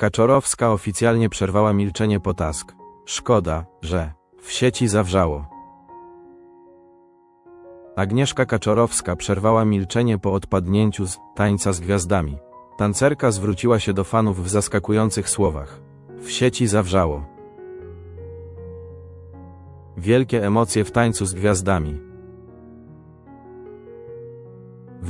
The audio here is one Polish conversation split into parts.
Kaczorowska oficjalnie przerwała milczenie potask. Szkoda, że w sieci zawrzało. Agnieszka Kaczorowska przerwała milczenie po odpadnięciu z tańca z gwiazdami. Tancerka zwróciła się do fanów w zaskakujących słowach. W sieci zawrzało. Wielkie emocje w tańcu z gwiazdami.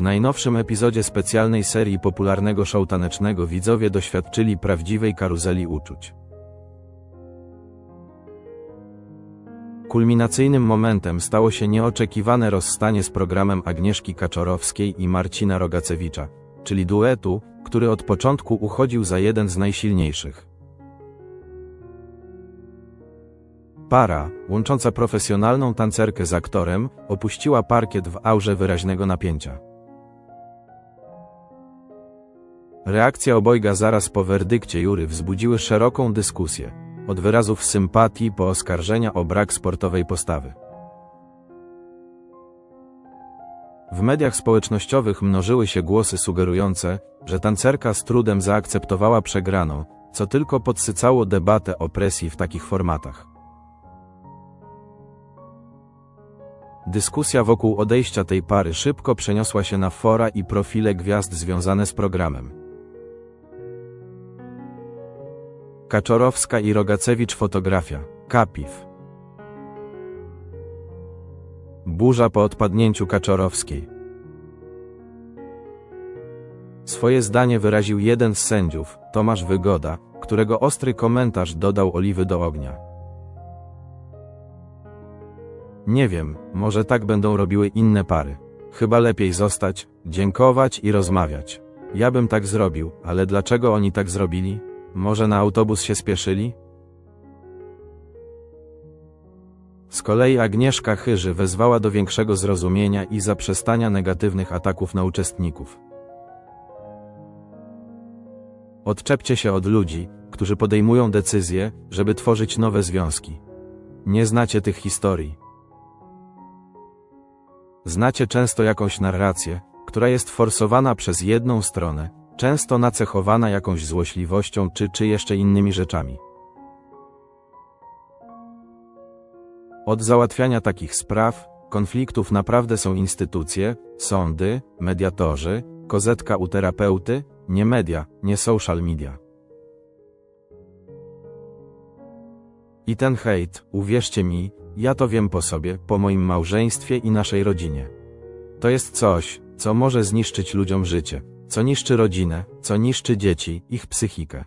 W najnowszym epizodzie specjalnej serii popularnego show tanecznego widzowie doświadczyli prawdziwej karuzeli uczuć. Kulminacyjnym momentem stało się nieoczekiwane rozstanie z programem Agnieszki Kaczorowskiej i Marcina Rogacewicza, czyli duetu, który od początku uchodził za jeden z najsilniejszych. Para, łącząca profesjonalną tancerkę z aktorem, opuściła parkiet w aurze wyraźnego napięcia. Reakcja obojga zaraz po werdykcie jury wzbudziły szeroką dyskusję, od wyrazów sympatii po oskarżenia o brak sportowej postawy. W mediach społecznościowych mnożyły się głosy sugerujące, że tancerka z trudem zaakceptowała przegraną, co tylko podsycało debatę o presji w takich formatach. Dyskusja wokół odejścia tej pary szybko przeniosła się na fora i profile gwiazd związane z programem. Kaczorowska i Rogacewicz fotografia. Kapiw. Burza po odpadnięciu Kaczorowskiej. Swoje zdanie wyraził jeden z sędziów, Tomasz Wygoda, którego ostry komentarz dodał oliwy do ognia. Nie wiem, może tak będą robiły inne pary. Chyba lepiej zostać, dziękować i rozmawiać. Ja bym tak zrobił, ale dlaczego oni tak zrobili? Może na autobus się spieszyli? Z kolei Agnieszka Chyży wezwała do większego zrozumienia i zaprzestania negatywnych ataków na uczestników. Odczepcie się od ludzi, którzy podejmują decyzje, żeby tworzyć nowe związki. Nie znacie tych historii. Znacie często jakąś narrację, która jest forsowana przez jedną stronę, często nacechowana jakąś złośliwością czy, czy jeszcze innymi rzeczami. Od załatwiania takich spraw, konfliktów naprawdę są instytucje, sądy, mediatorzy, kozetka u terapeuty, nie media, nie social media. I ten hejt, uwierzcie mi, ja to wiem po sobie, po moim małżeństwie i naszej rodzinie. To jest coś, co może zniszczyć ludziom życie, co niszczy rodzinę, co niszczy dzieci, ich psychikę.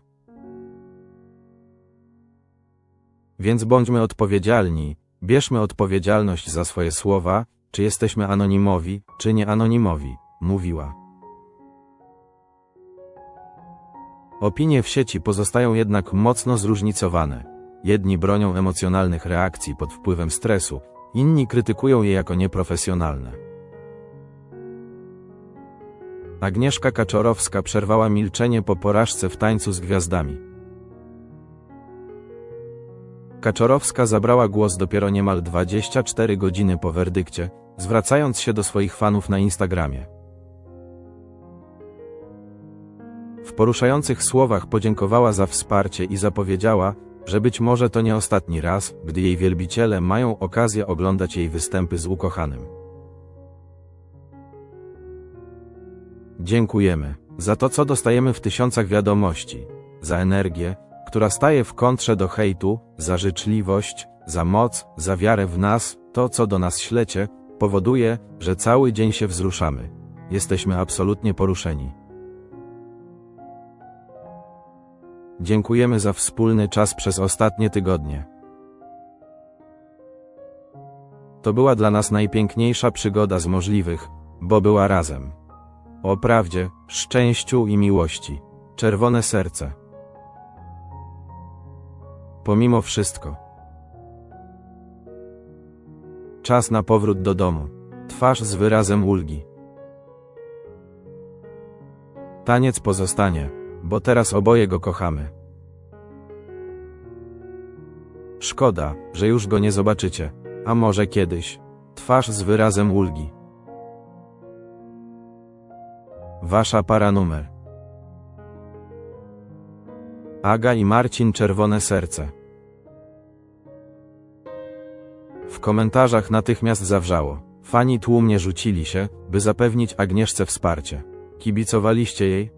Więc bądźmy odpowiedzialni, bierzmy odpowiedzialność za swoje słowa, czy jesteśmy anonimowi, czy nie anonimowi, mówiła. Opinie w sieci pozostają jednak mocno zróżnicowane. Jedni bronią emocjonalnych reakcji pod wpływem stresu, inni krytykują je jako nieprofesjonalne. Agnieszka Kaczorowska przerwała milczenie po porażce w tańcu z gwiazdami. Kaczorowska zabrała głos dopiero niemal 24 godziny po werdykcie, zwracając się do swoich fanów na Instagramie. W poruszających słowach podziękowała za wsparcie i zapowiedziała, że być może to nie ostatni raz, gdy jej wielbiciele mają okazję oglądać jej występy z ukochanym. Dziękujemy za to, co dostajemy w tysiącach wiadomości, za energię, która staje w kontrze do hejtu, za życzliwość, za moc, za wiarę w nas, to co do nas ślecie, powoduje, że cały dzień się wzruszamy. Jesteśmy absolutnie poruszeni. Dziękujemy za wspólny czas przez ostatnie tygodnie. To była dla nas najpiękniejsza przygoda z możliwych, bo była razem. O prawdzie, szczęściu i miłości. Czerwone serce. Pomimo wszystko. Czas na powrót do domu. Twarz z wyrazem ulgi. Taniec pozostanie, bo teraz oboje go kochamy. Szkoda, że już go nie zobaczycie, a może kiedyś. Twarz z wyrazem ulgi. Wasza para numer Aga i Marcin czerwone serce. W komentarzach natychmiast zawrzało. Fani tłumnie rzucili się, by zapewnić Agnieszce wsparcie. Kibicowaliście jej,